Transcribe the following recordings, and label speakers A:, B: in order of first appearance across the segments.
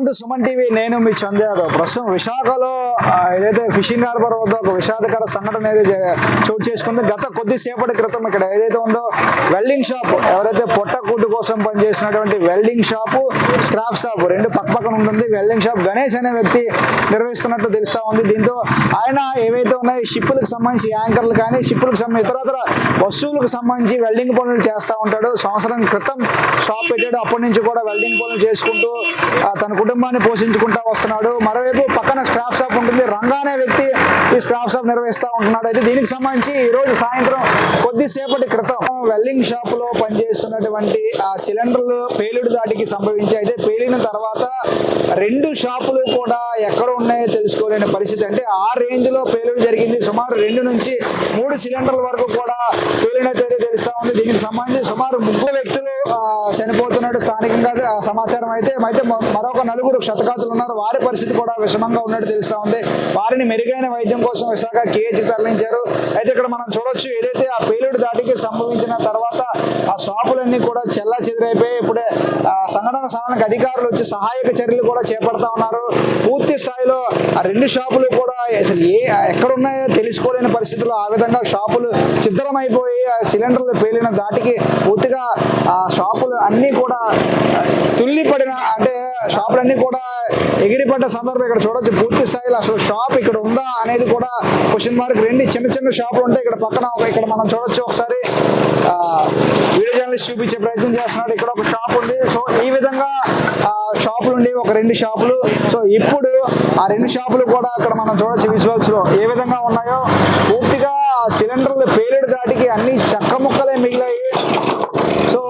A: Welcome to Suman TV నేను మీ చంద్ యాదవ్. ప్రస్తుతం విశాఖలో ఏదైతే ఫిషింగ్ హార్బర్ వద్ద ఒక విషాదకర సంఘటన ఏదైతే చోటు చేసుకుంది గత కొద్దిసేపటి క్రితం ఇక్కడ ఏదైతే ఉందో వెల్డింగ్ షాప్ ఎవరైతే పొట్టకూటు కోసం పనిచేసినటువంటి వెల్డింగ్ షాపు స్క్రాప్ షాప్ రెండు పక్క పక్కన ఉంటుంది. వెల్డింగ్ షాప్ గణేష్ అనే వ్యక్తి నిర్వహిస్తున్నట్టు తెలుస్తా ఉంది. దీంతో ఆయన ఏవైతే ఉన్నాయి షిప్పులకు సంబంధించి యాంకర్లు కానీ షిప్పులకు సంబంధించి ఇతరతర వస్తువులకు సంబంధించి వెల్డింగ్ పనులు చేస్తూ ఉంటాడు. సంవత్సరం క్రితం షాప్ పెట్టాడు. అప్పటి నుంచి కూడా వెల్డింగ్ పనులు చేసుకుంటూ తనకు తన కుటుంబాన్ని పోషించుకుంటూ వస్తున్నాడు. మరోవైపు పక్కన స్క్రాప్ షాప్ ఉంటుంది. రంగా అనే వ్యక్తి ఈ స్క్రాప్ షాప్ నిర్వహిస్తూ ఉంటున్నాడు అయితే దీనికి సంబంధించి ఈ రోజు సాయంత్రం కొద్దిసేపటి క్రితం వెల్డింగ్ షాప్లో పనిచేస్తున్నటువంటి ఆ సిలిండర్లు పేలుడు దాటికి సంభవించి అయితే పేలిన తర్వాత రెండు షాపులు కూడా ఎక్కడ ఉన్నాయో తెలుసుకోలేని పరిస్థితి. అంటే ఆ రేంజ్లో పేలుడు జరిగింది. సుమారు రెండు నుంచి మూడు సిలిండర్ల వరకు కూడా పేలినట్టయితే తెలుస్తా ఉంది. దీనికి సంబంధించి సుమారు ముగ్గురు వ్యక్తులు ఆ, చనిపోతున్నట్టు స్థానికంగా ఆ, సమాచారం అయితే అయితే మరొక నలుగురు క్షతగాతులు ఉన్నారు. వారి పరిస్థితి కూడా విషమంగా ఉన్నట్టు తెలుస్తా ఉంది. వారిని మెరుగైన వైద్యం కోసం విశాఖ కేజీ తరలించారు. అయితే ఇక్కడ మనం చూడొచ్చు ఏదైతే ఆ పేలుడు దాటికి సంభవించిన తర్వాత ఆ షాపులన్నీ కూడా చెల్లా చెదిరైపోయి ఇప్పుడే ఆ, సంఘటన స్థానానికి అధికారులు వచ్చి సహాయక చర్యలు కూడా చేపడతా ఉన్నారు. పూర్తి స్థాయిలో ఆ రెండు షాపులు కూడా అసలు ఏ ఎక్కడ ఉన్నాయో తెలుసుకోలేని పరిస్థితుల్లో ఆ విధంగా షాపులు చిత్రమైపోయి సిలిండర్లు పేలిన దాటికి పూర్తిగా ఆ షాపులు అన్నీ కూడా తుల్లిపడిన అంటే షాపులన్నీ కూడా ఎగిరిపడ్డ సందర్భం ఇక్కడ చూడొచ్చు. పూర్తి స్థాయిలో అసలు షాప్ ఇక్కడ ఉందా అనేది కూడా క్వశ్చన్ మార్క్ రెండు చిన్న చిన్న షాపులు ఉంటాయి ఇక్కడ పక్కన. ఒక ఇక్కడ మనం చూడొచ్చు ఒకసారి. ఆ, వీడియో జర్నలిస్ట్ చూపించే ప్రయత్నం చేస్తున్నాడు. ఇక్కడ ఒక షాప్ ఉంది. సో ఈ విధంగా ఆ, షాపులు ఉండి ఒక రెండు షాపులు. సో ఇప్పుడు ఆ రెండు షాపులు కూడా అక్కడ మనం చూడొచ్చు విజువల్స్లో ఏ విధంగా ఉన్నాయో. పూర్తిగా సిలిండర్లు పేలుడు దాటికి అన్ని చెక్క ముక్కలే మిగిలాయి. సో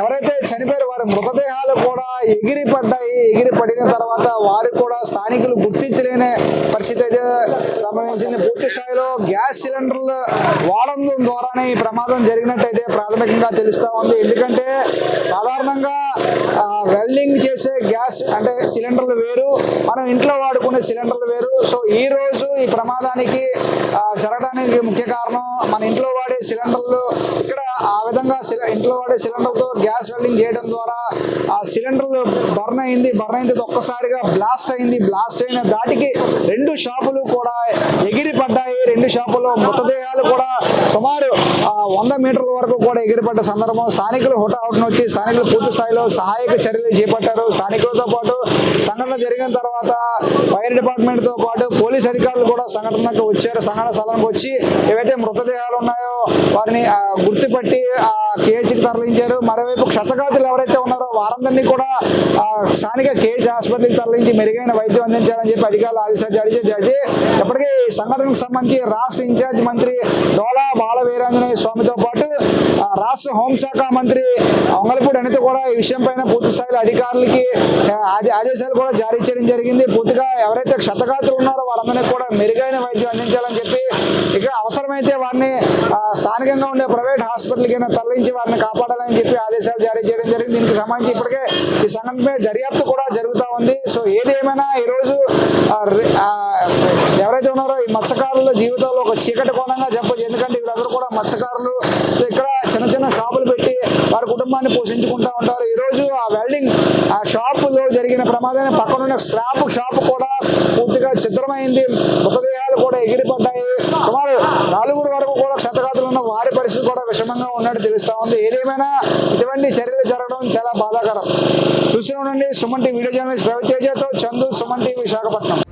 A: ఎవరైతే చనిపోయారు వారి మృతదేహాలు కూడా ఎగిరి పడ్డాయి ఎగిరి పడిన తర్వాత వారు కూడా స్థానికులు గుర్తించలేని పరిస్థితి అయితే సంభవించింది. పూర్తి స్థాయిలో గ్యాస్ సిలిండర్లు వాడడం ద్వారానే ఈ ప్రమాదం జరిగినట్టయితే ప్రాథమికంగా తెలుస్తూ ఉంది. ఎందుకంటే సాధారణంగా వెల్డింగ్ చేసే గ్యాస్ అంటే సిలిండర్లు వేరు మనం ఇంట్లో వాడుకునే సిలిండర్లు వేరు. సో ఈ రోజు ఈ ప్రమాదానికి జరగడానికి ముఖ్య కారణం మన ఇంట్లో వాడే సిలిండర్లు. ఇక్కడ ఆ విధంగా ఇంట్లో వాడే సిలిండర్తో గ్యాస్ వెల్డింగ్ చేయడం ద్వారా ఆ సిలిండర్లు బర్న్ అయింది బర్న్ అయింది ఒక్కసారిగా బ్లాస్ట్ అయింది. బ్లాస్ట్ అయిన దాటికి రెండు షాపులు కూడా ఎగిరి పడ్డాయి రెండు షాపుల్లో మృతదేహాలు కూడా సుమారు వంద మీటర్ల వరకు కూడా ఎగిరిపడ్డ సందర్భం. స్థానికులు హుటాహుటిన వచ్చి స్థానికులు పూర్తి స్థాయిలో సహాయక చర్యలు చేపట్టారు. స్థానికులతో పాటు సంఘటన జరిగిన తర్వాత ఫైర్ డిపార్ట్మెంట్తో పాటు పోలీస్ అధికారులు కూడా సంఘటనకు వచ్చారు. సంఘటన స్థలానికి వచ్చి ఏవైతే మృతదేహాలు ఉన్నాయో వారిని గుర్తుపట్టి ఆ కేజీకి తరలించారు. మరోవైపు క్షతగాతులు ఎవరైతే ఉన్నారో వారందరినీ కూడా స్థానిక కేజీ హాస్పిటల్కి తరలించి మెరుగైన వైద్యం అందించాలని చెప్పి అధికారులు ఆదేశాలు జారీ చేసి ఇప్పటికీ ఈ సంఘటనకు సంబంధించి రాష్ట్ర ఇన్ఛార్జ్ మంత్రి డోలా బాల వీరాంజనేయ స్వామితో పాటు రాష్ట్ర హోంశాఖ మంత్రి అంగలపూడి అనిత కూడా ఈ విషయం పైన పూర్తి స్థాయిలో అధికారులకి ఆదేశాలు కూడా జారీ చేయడం జరిగింది. పూర్తిగా ఎవరైతే క్షతగాత్రులు ఉన్నారో వారందరినీ కూడా మెరుగైన వైద్యం అందించాలని చెప్పి ఇక అవసరమైతే వారిని స్థానికంగా ఉండే ప్రైవేట్ హాస్పిటల్కి తరలించి వారిని కాపాడాలని చెప్పి ఆదేశాలు జారీ చేయడం జరిగింది. దీనికి సంబంధించి ఇప్పటికే ఈ సంఘటనపై దర్యాప్తు కూడా జరుగుతూ ఉంది. సో ఏది ఏమైనా ఈ రోజు ఆ, ఎవరైతే ఉన్నారో ఈ మత్స్యకారుల జీవితంలో ఒక చీకటి కోణంగా చెప్పచ్చు ఎందుకంటే వీళ్ళందరూ కూడా మత్స్యకారులు. ఇక్కడ చిన్న చిన్న షాపులు పెట్టి వారి కుటుంబాన్ని పోషించుకుంటా ఉంటారు. ఈ రోజు ఆ వెల్డింగ్ ఆ షాపులో జరిగిన ప్రమాదాన్ని పక్కన ఉన్న స్క్రాప్ షాప్ కూడా పూర్తిగా చిత్రమైంది మృతదేహాలు కూడా ఎగిరిపడ్డాయి. సుమారు నలుగురు వరకు కూడా క్షతగాతులు ఉన్న వారి పరిస్థితి కూడా విషమంగా ఉన్నట్టు తెలుస్తా ఉంది. ఏదేమైనా ఇటువంటి చర్యలు జరగడం చాలా బాధాకరం చూస్తూనే ఉండండి సుమన్ టీవీ వీడియో జర్నలిస్ట్ రవితేజతో చందు సుమన్ టీవీ విశాఖపట్నం.